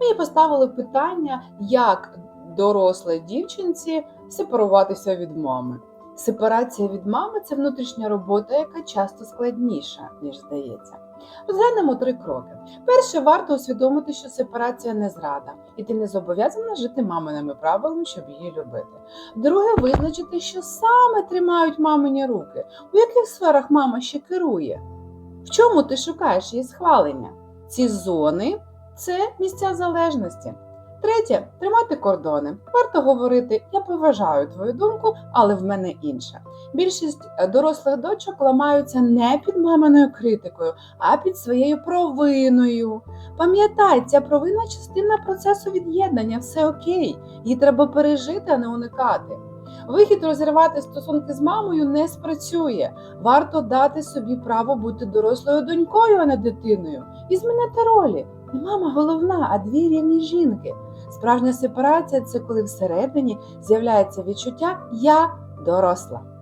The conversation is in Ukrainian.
Мені поставили питання, як дорослій дівчинці сепаруватися від мами. Сепарація від мами це внутрішня робота, яка часто складніша, ніж здається. Розглянемо три кроки. Перше, варто усвідомити, що сепарація не зрада, і ти не зобов'язана жити маминими правилами, щоб її любити. Друге, визначити, що саме тримають мамині руки, у яких сферах мама ще керує. В чому ти шукаєш її схвалення? Ці зони це місця залежності. Третє тримати кордони. Варто говорити, я поважаю твою думку, але в мене інша. Більшість е, дорослих дочок ламаються не під маминою критикою, а під своєю провиною. Пам'ятай, ця провина частина процесу від'єднання, все окей. Її треба пережити, а не уникати. Вихід розірвати стосунки з мамою не спрацює. Варто дати собі право бути дорослою донькою, а не дитиною, і змінити ролі. Не мама головна, а дві рівні жінки. Справжня сепарація це коли всередині з'являється відчуття Я доросла.